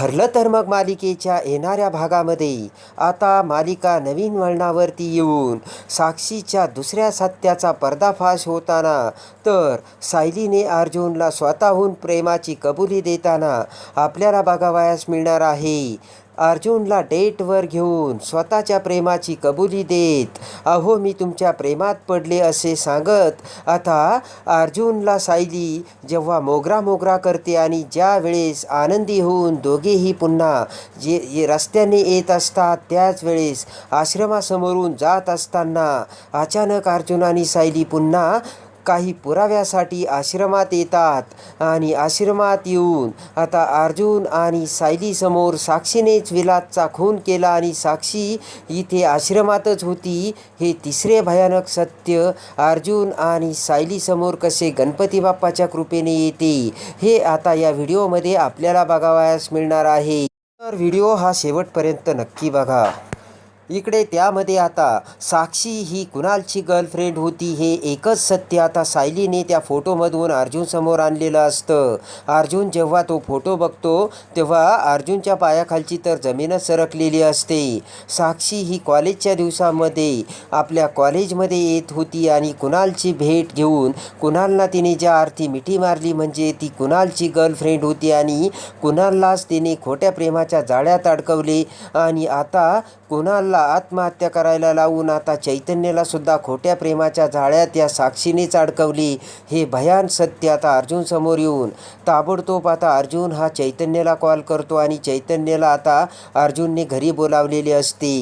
ठरलं तर मग मालिकेच्या येणाऱ्या भागामध्ये. आता मालिका नवीन वळणावरती येऊन साक्षीच्या दुसऱ्या सत्याचा पर्दाफाश होताना तर सायलीने अर्जुनला स्वतःहून प्रेमाची कबुली देताना आपल्याला बघावयास मिळणार आहे. अर्जुनला डेटवर घेऊन स्वतःच्या प्रेमाची कबुली देत अहो मी तुमच्या प्रेमात पडले असे सांगत आता अर्जुनला सायली जेव्हा मोगरा मोगरा करते आणि ज्या वेळेस आनंदी होऊन दोघेही पुन्हा जे जे रस्त्याने येत असतात त्याच वेळेस आश्रमासमोरून जात असताना अचानक अर्जुन आणि सायली पुन्हा काही पुराव्यासाठी आश्रमात येतात आणि आश्रमात येऊन आता अर्जुन आणि सायलीसमोर साक्षीनेच विलासचा खून केला आणि साक्षी इथे आश्रमातच होती. हे तिसरे भयानक सत्य अर्जुन आणि सायलीसमोर कसे गणपती बाप्पाच्या कृपेने येते हे आता या व्हिडिओमध्ये आपल्याला बघावयास मिळणार आहे. तर व्हिडिओ हा शेवटपर्यंत नक्की बघा. इकडे त्यामध्ये आता साक्षी ही कुणालची गर्लफ्रेंड होती हे एकच सत्य आता सायलीने त्या फोटोमधून अर्जुनसमोर आणलेलं असतं. अर्जुन जेव्हा तो फोटो बघतो तेव्हा अर्जुनच्या पायाखालची तर जमीनच सरकलेली असते. साक्षी ही कॉलेजच्या दिवसामध्ये आपल्या कॉलेजमध्ये येत होती आणि कुणालची भेट घेऊन कुणालला तिने ज्या अर्थी मिठी मारली म्हणजे ती कुणालची गर्लफ्रेंड होती आणि कुणाललाच तिने खोट्या प्रेमाच्या जाळ्यात अडकवले. आणि आता कुणालला आत्महत्या करायला लावून आता चैतन्यला सुद्धा खोट्या प्रेमाच्या जाळ्यात या साक्षीनेच अडकवली? हे भयान सत्य आता अर्जुन समोर येऊन ताबडतोब आता अर्जुन हा चैतन्यला कॉल करतो आणि चैतन्यला आता अर्जुनने घरी बोलावलेले असते.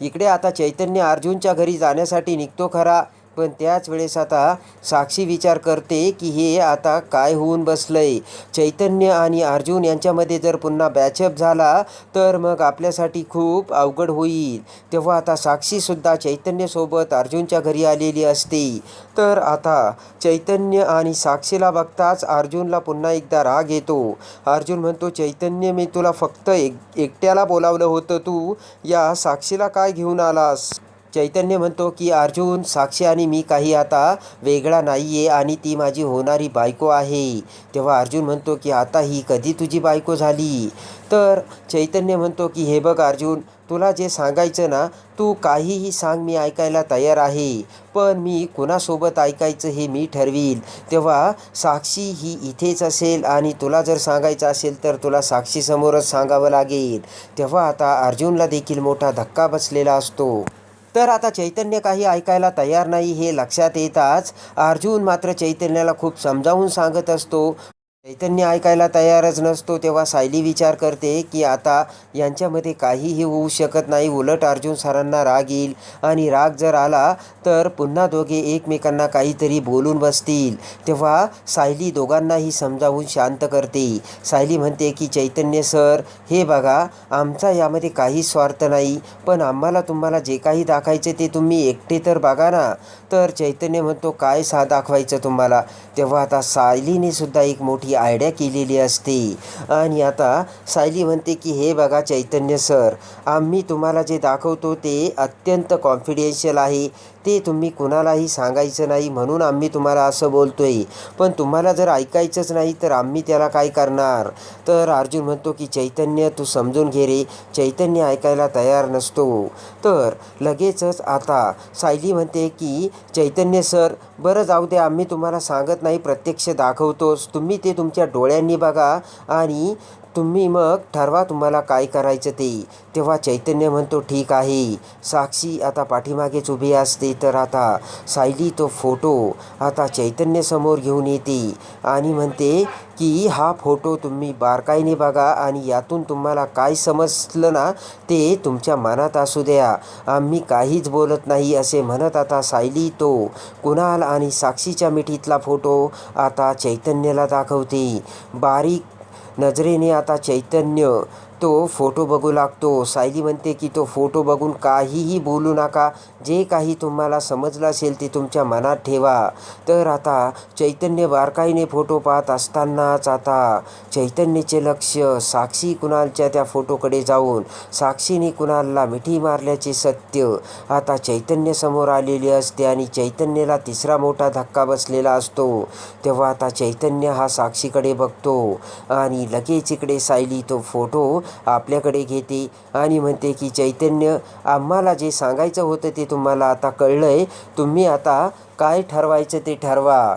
इकडे आता चैतन्य अर्जुनच्या घरी जाण्यासाठी निघतो खरा. पण त्याच वेळेस आता साक्षी विचार करते की हे आता काय होऊन बसलंय. चैतन्य आणि अर्जुन यांच्यामध्ये जर पुन्हा बॅचअप झाला तर मग आपल्यासाठी खूप अवघड होईल. तेव्हा आता साक्षीसुद्धा चैतन्यसोबत अर्जुनच्या घरी आलेली असते. तर आता चैतन्य आणि साक्षीला बघताच अर्जुनला पुन्हा एकदा राग येतो. अर्जुन म्हणतो चैतन्य मी तुला फक्त एक एकट्याला बोलावलं होतं तू. या साक्षीला काय घेऊन आलास? चैतन्य म्हणतो की अर्जुन साक्षी आणि मी काही आता वेगळा नाही आहे आणि ती माझी होणारी बायको आहे. तेव्हा अर्जुन म्हणतो की आता ही कधी तुझी बायको झाली? तर चैतन्य म्हणतो की हे बघ अर्जुन तुला जे सांगायचं ना तू काहीही सांग मी ऐकायला तयार आहे. पण मी कुणासोबत ऐकायचं हे मी ठरवील. तेव्हा साक्षी ही इथेच असेल आणि तुला जर सांगायचं असेल तर तुला साक्षीसमोरच सांगावं लागेल. तेव्हा आता अर्जुनला देखील मोठा धक्का बसलेला असतो. तर आता चैतन्य काही ऐकायला तयार नाही हे लक्षात येताच अर्जुन मात्र चैतन्याला खूप समजावून सांगत असतो. चैतन्य ऐकायला तयारच नसतो तेव्हा सायली विचार करते की आता यांच्यामध्ये काहीही होऊ शकत नाही. उलट अर्जुन सरांना राग येईल आणि राग जर आला तर पुन्हा दोघे एकमेकांना काहीतरी बोलून बसतील. तेव्हा सायली दोघांनाही समजावून शांत करते. सायली म्हणते की चैतन्य सर हे बघा आमचा यामध्ये काही स्वार्थ नाही पण आम्हाला तुम्हाला जे काही दाखवायचे ते तुम्ही एकटे तर बघा ना. तर चैतन्य म्हणतो काय सा दाखवायचं तुम्हाला? तेव्हा आता सायलीने सुद्धा एक मोठी आयडिया केलेली असते. आणि आता सायली म्हणते की हे बघा चैतन्य सर आम्ही तुम्हाला जे दाखवतो ते अत्यंत कॉन्फिडेन्शियल आहे. ते तुम्ही कुणालाही सांगायचं नाही म्हणून आम्ही तुम्हाला असं बोलतो आहे पण तुम्हाला जर ऐकायचंच नाही तर आम्ही त्याला काय करणार? तर अर्जुन म्हणतो की चैतन्य तू समजून घे रे. चैतन्य ऐकायला तयार नसतो. तर लगेचच आता सायली म्हणते की चैतन्य सर बरं जाऊ दे. आम्ही तुम्हाला सांगत नाही. प्रत्यक्ष दाखवतोच. तुम्ही ते तुमच्या डोळ्यांनी बघा आणि तुम्ही मग ठरवा तुम्हाला काय करायचं ते. तेव्हा चैतन्य म्हणतो ठीक आहे. साक्षी आता पाठीमागेच उभी असते तर आता सायली तो फोटो आता चैतन्यसमोर घेऊन येते आणि म्हणते की हा फोटो तुम्ही बारकाईने बघा आणि यातून तुम्हाला काय समजलं ना ते तुमच्या मनात असू द्या. आम्ही काहीच बोलत नाही असे म्हणत आता सायली तो कुणाल आणि साक्षीच्या मिठीतला फोटो आता चैतन्याला दाखवते. बारीक नजरेने आता चैतन्य तो फोटो बघू लागतो. सायली म्हणते की तो फोटो बघून काहीही बोलू नका. जे काही तुम्हाला समजलं असेल ते तुमच्या मनात ठेवा. तर आता चैतन्य बारकाईने फोटो पाहत असतानाच आता चैतन्याचे लक्ष साक्षी कुणालच्या त्या फोटोकडे जाऊन साक्षीने कुणालला मिठी मारल्याचे सत्य आता चैतन्य समोर आलेले असते आणि चैतन्याला तिसरा मोठा धक्का बसलेला असतो. तेव्हा आता चैतन्य हा साक्षीकडे बघतो आणि लगेच इकडे सायली तो फोटो आपल्याकडे घेते आणि म्हणते की चैतन्य आम्हाला जे सांगायचं होतं ते तुम्हाला आता कळलं आहे तुम्ही आता काय ठरवायचं ते ठरवा.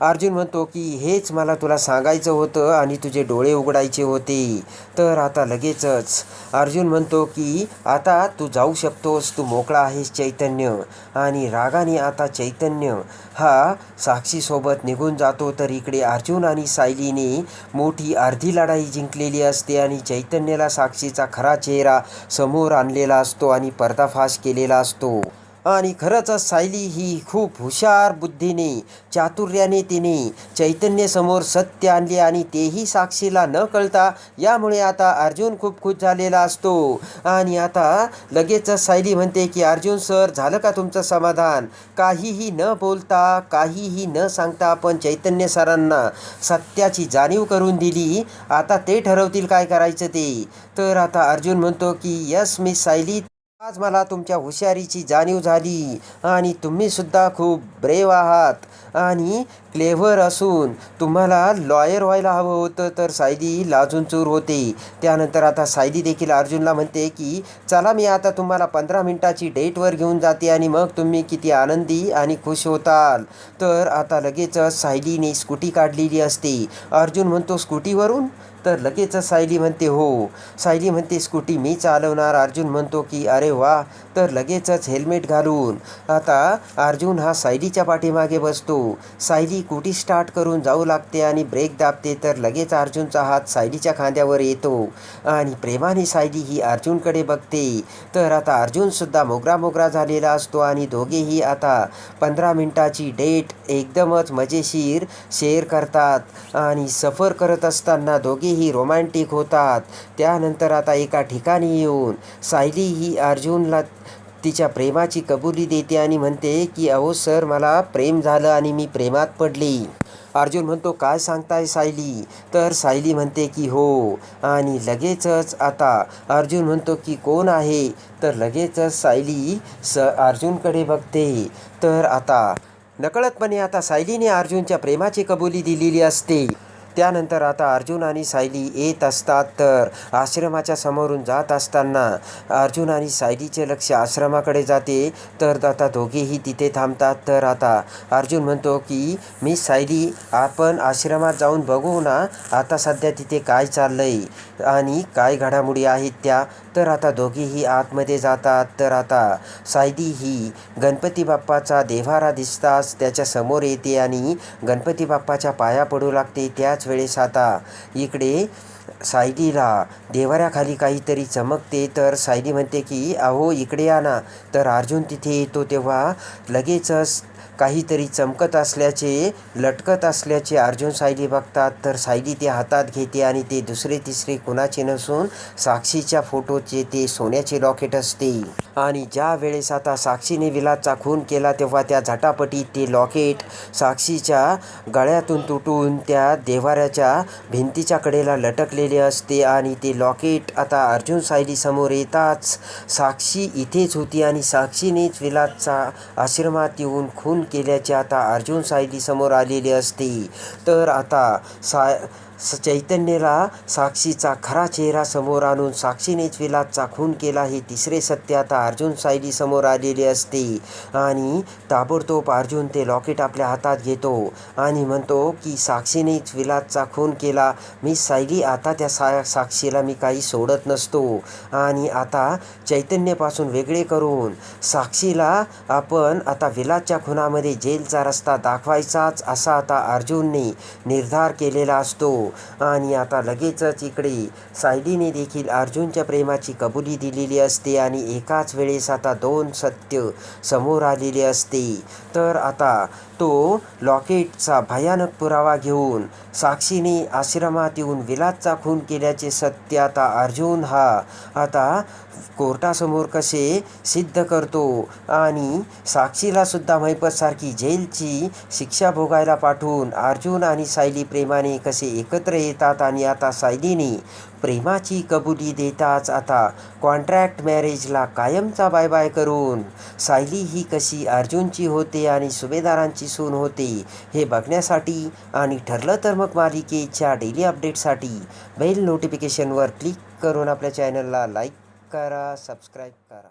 अर्जुन म्हणतो की हेच मला तुला सांगायचं होतं आणि तुझे डोळे उघडायचे होते. तर आता लगेचच अर्जुन म्हणतो की आता तू जाऊ शकतोस तू मोकळा आहेस चैतन्य. आणि रागाने आता चैतन्य हा साक्षीसोबत निघून जातो. तर इकडे अर्जुन आणि सायलीने मोठी अर्धी लढाई जिंकलेली असते आणि चैतन्याला साक्षीचा खरा चेहरा समोर आणलेला असतो आणि पर्दाफाश केलेला असतो. आणि खरंच सायली ही खूप हुशार बुद्धीने चातुर्याने तिने चैतन्यसमोर सत्य आणले आणि तेही साक्षीला न कळता यामुळे आता अर्जुन खूप खुश झालेला असतो. आणि आता लगेचच सायली म्हणते की अर्जुन सर झालं का तुमचं समाधान? काहीही न बोलता काहीही न सांगता आपण चैतन्य सरांना सत्याची जाणीव करून दिली. आता ते ठरवतील काय करायचं ते. तर आता अर्जुन म्हणतो की यस मी सायली. आज मला तुमच्या हुशारीची जाणीव झाली आणि तुम्हीसुद्धा खूप ब्रेव आहात. आणि क्लेव्हर असून तुम्हाला लॉयर व्हायला हवं होतं तर सायली लाजून चूर होते. त्यानंतर आता सायली देखील अर्जुनला म्हणते की चला मी आता तुम्हाला पंधरा मिनटाची डेटवर घेऊन जाते आणि मग तुम्ही किती आनंदी आणि खुश होताल. तर आता लगेचच सायलीने स्कूटी काढलेली असते. अर्जुन म्हणतो स्कूटीवरून? तर लगेचच सायली म्हणते हो. सायली म्हणते स्कूटी मी चालवणार. अर्जुन म्हणतो की अरे वा. तर लगेचच हेल्मेट घालून आता अर्जुन हा सायलीच्या पाठीमागे बसतो. सायली कुटी स्टार्ट करून जाऊ लागते आणि ब्रेक दाबते तर लगेच अर्जुनचा हात सायलीच्या खांद्यावर येतो. आणि प्रेमाने सायली ही अर्जुनकडे बघते. तर आता अर्जुनसुद्धा मोगरा मोगरा झालेला असतो आणि दोघेही आता पंधरा मिनटाची डेट एकदमच मजेशीर शेअर करतात. आणि सफर करत असताना दोघे दोघेही रोमॅन्टिक होतात त्यानंतर आता एका ठिकाणी येऊन सायली ही अर्जुनला तिच्या प्रेमाची कबुली देते आणि म्हणते की अहो सर मला प्रेम झालं आणि मी प्रेमात पडली. अर्जुन म्हणतो काय सांगताय सायली? तर सायली म्हणते की हो. आणि लगेचच आता अर्जुन म्हणतो की कोण आहे? तर लगेचच सायली स अर्जुनकडे बघते. तर आता नकळतपणे आता सायलीने अर्जुनच्या प्रेमाची कबुली दिलेली असते. त्यानंतर आता अर्जुन आणि सायली येत असतात तर आश्रमाच्या समोरून जात असताना अर्जुन आणि सायलीचे लक्ष आश्रमाकडे जाते. तर आता दोघेही तिथे थांबतात. तर आता अर्जुन म्हणतो की मी सायली आपण आश्रमात जाऊन बघू ना आता सध्या तिथे काय चाललंय आणि काय घडामोडी आहेत त्या. तर आता दोघेही आतमध्ये जातात. तर आता सायली ही गणपती बाप्पाचा देव्हारा दिसताच त्याच्यासमोर येते आणि गणपती बाप्पाच्या पाया पडू लागते. त्याच वेळेस आता इकडे सायलीला देवाऱ्याखाली काहीतरी चमकते तर सायली म्हणते की अहो इकडे या ना. तर अर्जुन तिथे येतो तेव्हा लगेचच काहीतरी चमकत असल्याचे लटकत असल्याचे अर्जुन सायली बघतात. तर सायली ते हातात घेते आणि ते दुसरे तिसरे कुणाचे नसून साक्षीच्या फोटोचे ते सोन्याचे लॉकेट असते. आणि ज्या वेळेस आता साक्षीने विलासचा खून केला तेव्हा त्या झटापटीत ते लॉकेट साक्षीच्या गळ्यातून तुटून त्या देवाऱ्याच्या भिंतीच्या कडेला लटकलेले असते आणि ते लॉकेट आता अर्जुन सायली समोर येताच साक्षी इथेच होती आणि साक्षीनेच विलासचा आश्रमात येऊन खून केल्याचे आता अर्जुन सायली समोर आलेले असते. तर आता सा स चैतन्याला साक्षीचा खरा चेहरा समोर आणून साक्षीनेच विलासचा खून केला हे तिसरे सत्य आता अर्जुन सायली समोर आलेले असते. आणि ताबडतोब अर्जुन ते लॉकेट आपल्या हातात घेतो आणि म्हणतो की साक्षीनेच विलासचा खून केला. मी सायली आता त्या सा साक्षीला मी काही सोडत नसतो. आणि आता चैतन्यपासून वेगळे करून साक्षीला आपण आता विलासच्या खुनामध्ये जेलचा रस्ता दाखवायचाच असा आता अर्जुनने निर्धार केलेला असतो. आणि आता लगेचच इकडे. सायलीने देखील अर्जुनच्या प्रेमाची कबुली दिलेली असते आणि एकाच वेळेस आता दोन सत्य समोर आलेले असते. तर आता तो लॉकेटचा भयानक पुरावा घेऊन साक्षीने आश्रमात येऊन विलासचा खून केल्याचे सत्य आता अर्जुन हा आता कोर्टासमोर कसे सिद्ध करतो आणि साक्षीला सुद्धा महिपतसारखी जेलची शिक्षा भोगायला पाठवून अर्जुन आणि सायली प्रेमाने कसे एकत्र येतात आणि आता सायलीने प्रेमाची कबुली देताच आता. कॉन्ट्रॅक्ट मॅरेजला कायमचा बाय बाय करून सायली ही कशी अर्जुनची होते आणि सुभेदारांची सून होते हे बघण्यासाठी आणि ठरलं तर मग मालिकेच्या डेली अपडेटसाठी बेल नोटिफिकेशनवर क्लिक करून आपल्या चॅनलला लाईक करा सबस्क्राईब करा.